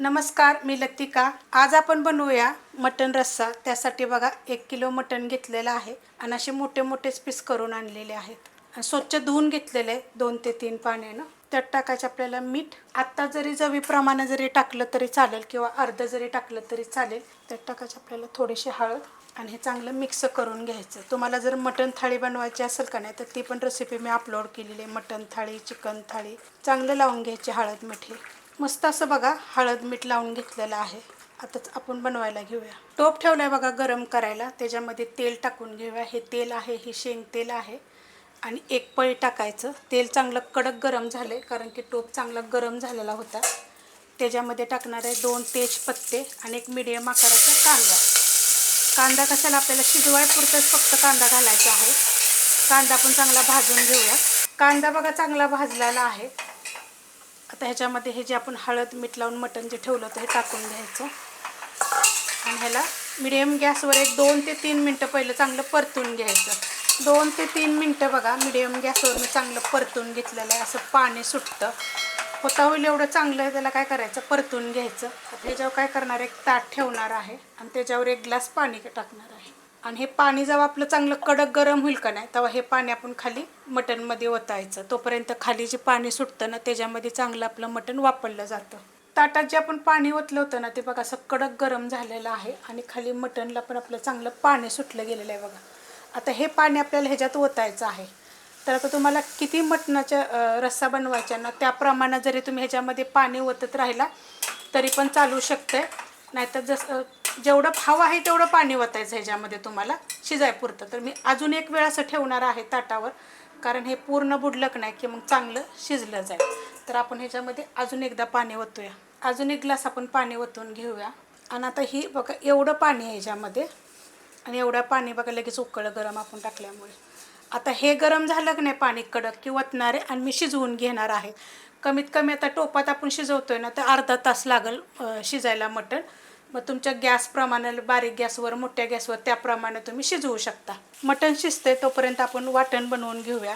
नमस्कार मी लतिका. आज आपण बनवूया मटन रस्सा. त्यासाठी बघा एक किलो मटन घेतलेलं आहे आणि असे मोठे मोठेच पीस करून आणलेले आहेत. आणि स्वच्छ धुवून घेतलेले आहे दोन ते तीन पाण्यानं. त्यात टाकायचं आपल्याला मीठ. आत्ता जरी चवीप्रमाणे जरी टाकलं तरी चालेल किंवा अर्ध जरी टाकलं तरी चालेल. त्यात टाकायचं आपल्याला थोडीशी हळद आणि हे चांगलं मिक्स करून घ्यायचं. तुम्हाला जर मटण थाळी बनवायची असेल का नाही तर ती पण रेसिपी मी अपलोड केलेली आहे. मटण थाळी चिकन थाळी. चांगलं लावून घ्यायची हळद मिठी मस्त असं बघा हळद मीठ लावून घेतलेलं आहे. आताच आपण बनवायला घेऊया. टोप ठेवलाय बघा गरम करायला. त्याच्यामध्ये तेल टाकून घेऊया. हे तेल आहे हे शेंग तेल आहे. आणि एक पळी टाकायचं. तेल चांगलं कडक गरम झाले कारण की टोप चांगला गरम झालेला होता. त्याच्यामध्ये टाकणार आहे दोन तेजपत्ते आणि एक मिडियम आकाराचा कांदा. कांदा कशाला आपल्याला शिजवायपुरतंच फक्त कांदा घालायचा आहे. कांदा पण चांगला भाजून घेऊया. कांदा बघा चांगला भाजलेला आहे. आता ह्याच्यामध्ये हे जे आपण हळद मीठ लावून मटण जे ठेवलं होतं हे टाकून घ्यायचं. आणि ह्याला मिडियम गॅसवर एक दोन ते तीन मिनटं पहिलं चांगलं परतून घ्यायचं. दोन ते तीन मिनटं बघा मिडियम गॅसवर मी चांगलं परतून घेतलेलं आहे असं पाणी सुटतं. होता होईल एवढं चांगलं आहे त्याला काय करायचं? परतून घ्यायचं. त्याच्यावर काय करणार एक ताट ठेवणार आहे आणि त्याच्यावर एक ग्लास पाणी टाकणार आहे. आणि हे पाणी जेव्हा आपलं चांगलं कडक गरम होईल का नाही तेव्हा हे पाणी आपण खाली मटणमध्ये ओतायचं. तोपर्यंत खाली जे पाणी सुटतं ना त्याच्यामध्ये चांगलं आपलं मटण वापरलं जातं. ताटात जे आपण पाणी ओतलं होतं ना ते बघा असं कडक गरम झालेलं आहे आणि खाली मटणला पण आपलं चांगलं पाणी सुटलं गेलेलं आहे बघा. आता हे पाणी आपल्याला ह्याच्यात ओतायचं आहे. तर आता तुम्हाला किती मटणाच्या रस्सा बनवायचा ना त्याप्रमाणे जरी तुम्ही ह्याच्यामध्ये पाणी ओतत राहिला तरी पण चालू शकतंय. नाहीतर जसं जेवढं हवं आहे तेवढं पाणी वतायचं ह्याच्यामध्ये तुम्हाला शिजायपुरतं. तर मी अजून एक वेळ असं ठेवणार आहे ताटावर कारण हे पूर्ण बुडलक नाही की मग चांगलं शिजलं जाईल. तर आपण ह्याच्यामध्ये अजून एकदा पाणी ओतूया अजून एक ग्लास आपण पाणी ओतून घेऊया. आणि आता ही बघा एवढं पाणी आहे ह्याच्यामध्ये. आणि एवढं पाणी बघा लगेच उकळं गरम आपण टाकल्यामुळे. आता हे गरम झालं की नाही पाणी कडक की वतणार आहे आणि मी शिजवून घेणार आहे. कमीत कमी आता टोपात आपण शिजवतोय ना तर अर्धा तास लागेल शिजायला मटण. मग तुमच्या गॅसप्रमाणे बारीक गॅसवर मोठ्या गॅसवर त्याप्रमाणे तुम्ही शिजवू शकता. मटण शिजतंय तोपर्यंत आपण वाटण बनवून घेऊया.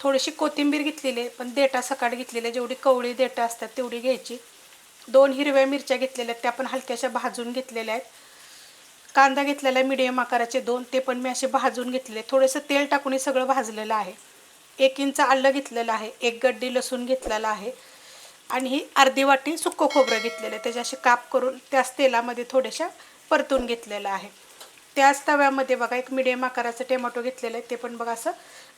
थोडीशी कोथिंबीर घेतलेली आहे पण देटा सकाळ घेतलेली आहे. जेवढी कवळी देटा असतात तेवढी घ्यायची. दोन हिरव्या मिरच्या घेतलेल्या आहेत त्या पण हलक्याशा भाजून घेतलेल्या आहेत. कांदा घेतलेला आहे मिडियम आकाराचे दोन ते पण मी असे भाजून घेतलेले थोडंसं तेल टाकूनही सगळं भाजलेलं आहे. एक इंच आलं घेतलेलं आहे एक गड्डी लसूण घेतलेला आहे. आणि ही अर्धी वाटी सुक्कं खोबरं घेतलेलं आहे. त्याच्याशी असे काप करून त्याच तेलामध्ये थोड्याशा परतून घेतलेलं आहे. त्याच तव्यामध्ये बघा एक मिडियम आकाराचं टोमॅटो घेतलेलं आहे. ते पण बघा असं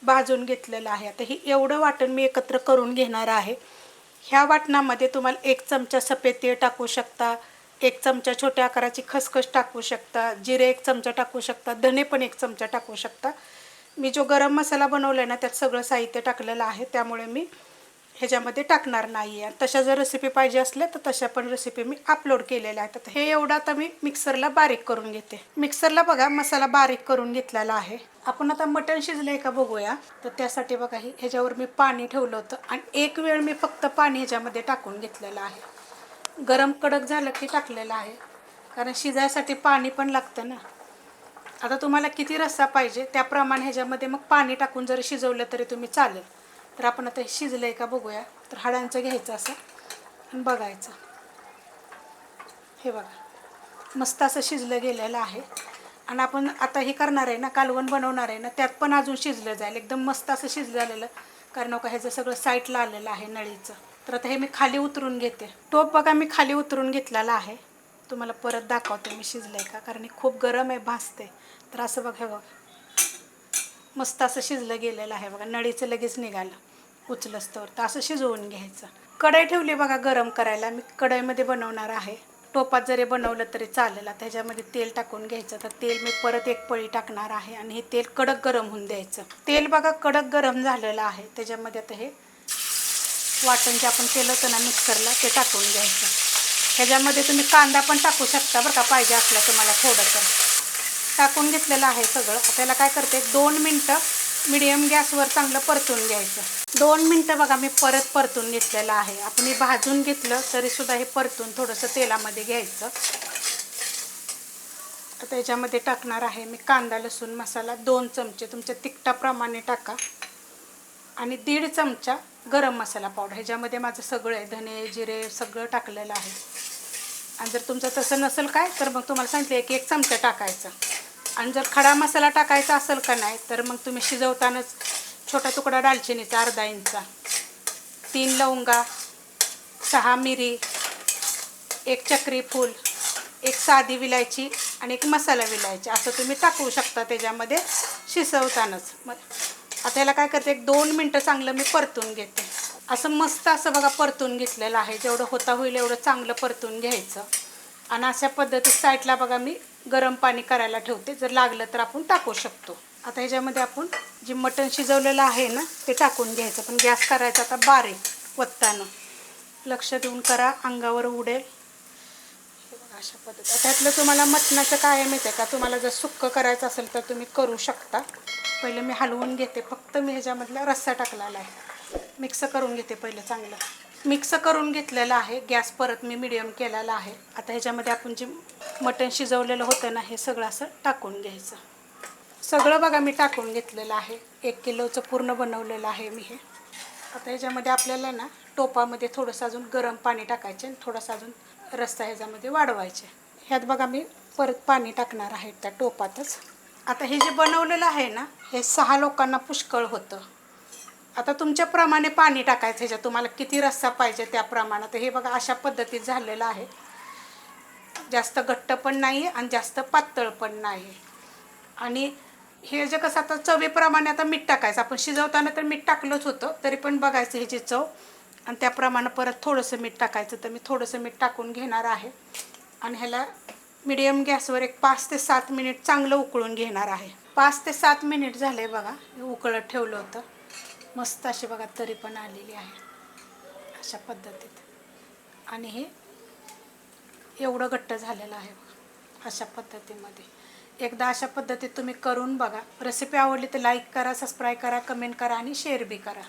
भाजून घेतलेलं आहे. आता ही एवढं वाटण मी एकत्र करून घेणार आहे. ह्या वाटणामध्ये तुम्हाला एक चमचा सफेद तीळ टाकू शकता एक चमचा छोट्या आकाराची खसखस टाकू शकता जिरे एक चमचा टाकू शकता धने पण एक चमचा टाकू शकता. मी जो गरम मसाला बनवला आहे ना त्यात सगळं साहित्य टाकलेलं आहे. त्यामुळे मी ह्याच्यामध्ये टाकणार नाही आहे तशा जर रेसिपी पाहिजे असल्या तर तशा पण रेसिपी मी अपलोड केलेल्या आहेत. तर हे एवढं आता मी मिक्सरला बारीक करून घेते. मिक्सरला बघा मसाला बारीक करून घेतलेला आहे. आपण आता मटण शिजलंय का बघूया. तर त्यासाठी बघा हे ह्याच्यावर मी पाणी ठेवलं होतं. आणि एक वेळ मी फक्त पाणी ह्याच्यामध्ये टाकून घेतलेलं आहे. गरम कडक झालं की टाकलेलं आहे. कारण शिजायसाठी पाणी पण लागतं ना. आता तुम्हाला किती रस्सा पाहिजे त्याप्रमाणे ह्याच्यामध्ये मग पाणी टाकून जरी शिजवलं तरी तुम्ही चालेल. तर आपण आता हे शिजलं आहे का बघूया. तर हाडांचं घ्यायचं असं आणि बघायचं. हे बघा. मस्त असं शिजलं गेलेलं आहे. आणि आपण आता हे करणार आहे ना कालवण बनवणार आहे ना त्यात पण अजून शिजलं जाईल. एकदम मस्त असं शिजलेलं कारण का ह्याचं सगळं साईटला आलेलं आहे नळीचं. तर आता हे मी खाली उतरून घेते. टोप बघा मी खाली उतरून घेतलेला आहे. तुम्हाला परत दाखवते मी शिजलं आहे का? कारण हे खूप गरम आहे भासते तर असं बघा हे बघा. मस्त असं शिजलं गेलेलं आहे बघा. नळीचं लगेच निघालं उचलंच तर. तर असं शिजवून घ्यायचं. कढई ठेवली बघा गरम करायला. मी कढईमध्ये बनवणार आहे. टोपात जरी बनवलं तरी चालेल. आता त्याच्यामध्ये तेल टाकून घ्यायचं. तर तेल मी परत एक पळी टाकणार आहे आणि हे तेल कडक गरम होऊन द्यायचं. तेल बघा कडक गरम झालेलं आहे. त्याच्यामध्ये आता हे वाटण जे आपण केलं होतं ना मिक्सरला ते टाकून घ्यायचं. ह्याच्यामध्ये तुम्ही कांदा पण टाकू शकता बरं का? पाहिजे असला तुम्हाला थोडंसं. टाकून घेतलेलं आहे सगळं. आपल्याला त्याला काय करते दोन मिनटं मिडियम गॅसवर चांगलं परतून घ्यायचं. दोन मिनटं बघा मी परत परतून घेतलेलं आहे. आपण हे भाजून घेतलं तरीसुद्धा हे परतून थोडंसं तेलामध्ये घ्यायचं. त्याच्यामध्ये टाकणार आहे मी कांदा लसूण मसाला दोन चमचे. तुमच्या तिखटाप्रमाणे टाका. आणि दीड चमचा गरम मसाला पावडर. ह्याच्यामध्ये माझं सगळं आहे. धने जिरे सगळं टाकलेलं आहे. आणि जर तुमचं तसं नसेल काय तर मग तुम्हाला सांगितलं एक एक चमचा टाकायचा. आणि जर खडा मसाला टाकायचा असेल का नाही तर मग तुम्ही शिजवतानाच छोटा तुकडा दालचिनीचा अर्धा इंचा तीन लवंगा सहा मिरी एक चक्री फूल एक साधी विलायची आणि एक मसाला विलायची. असं तुम्ही टाकू शकता त्याच्यामध्ये शिजवतानाच. मग आता याला काय करते एक दोन मिनटं चांगलं मी परतून घेते. असं मस्त असं बघा परतून घेतलेलं आहे. जेवढं होता होईल एवढं चांगलं परतून घ्यायचं. आणि अशा पद्धतीत साईडला बघा मी गरम पाणी करायला ठेवते. जर लागलं तर आपण टाकू शकतो. आता ह्याच्यामध्ये आपण जे मटण शिजवलेलं आहे ना ते टाकून घ्यायचं. पण गॅस करायचा आता बारीक वत्तानं. लक्ष देऊन करा अंगावर उडेल. अशा पद्धती त्यातलं तुम्हाला मटणाचं काय माहिती आहे का? तुम्हाला जर सुक्क करायचं असेल तर तुम्ही करू शकता. पहिले मी हलवून घेते. फक्त मी ह्याच्यामधला रस्सा टाकलेला आहे. मिक्स करून घेते पहिलं चांगलं. मिक्स करून घेतलेलं आहे. गॅस परत मी मिडियम केलेला आहे. आता ह्याच्यामध्ये आपण जे मटण शिजवलेलं होतं ना हे सगळं असं टाकून घ्यायचं. सगळं बघा मी टाकून घेतलेलं आहे. एक किलोचं पूर्ण बनवलेलं आहे मी हे. आता ह्याच्यामध्ये आपल्याला ना टोपामध्ये थोडंसं अजून गरम पाणी टाकायचे आणि थोडंसं अजून रस्ता ह्याच्यामध्ये वाढवायचे. ह्यात बघा मी परत पाणी टाकणार आहे त्या टोपातच. आता हे जे बनवलेलं आहे ना हे सहा लोकांना पुष्कळ होतं. आता तुमच्याप्रमाणे पाणी टाकायचं ह्याच्यात तुम्हाला किती रस्सा पाहिजे त्या प्रमाणात हे बघा अशा पद्धतीत झालेलं आहे. जास्त घट्ट पण नाही आणि जास्त पातळ पण नाही आणि हे जे कसं आता चवीप्रमाणे आता मीठ टाकायचं. आपण शिजवताना तर मीठ टाकलंच होतं तरी पण बघायचं ह्याची चव. आणि त्याप्रमाणे परत थोडंसं मीठ टाकायचं तर मी थोडंसं मीठ टाकून घेणार आहे. आणि ह्याला मिडियम गॅसवर एक पाच ते सात मिनिट चांगलं उकळून घेणार आहे. पाच ते सात मिनिट झाले बघा उकळत ठेवलं होतं. मस्त अशी बघा तरी पण आलेली आहे. अशा पद्धतीत. आणि हे एवढं घट्ट झालेलं आहे बघा. अशा पद्धतीमध्ये. एकदा अशा पद्धतीत तुम्ही करून बघा. रेसिपी आवडली तर लाईक करा सबस्क्राईब करा कमेंट करा आणि शेअर बी करा.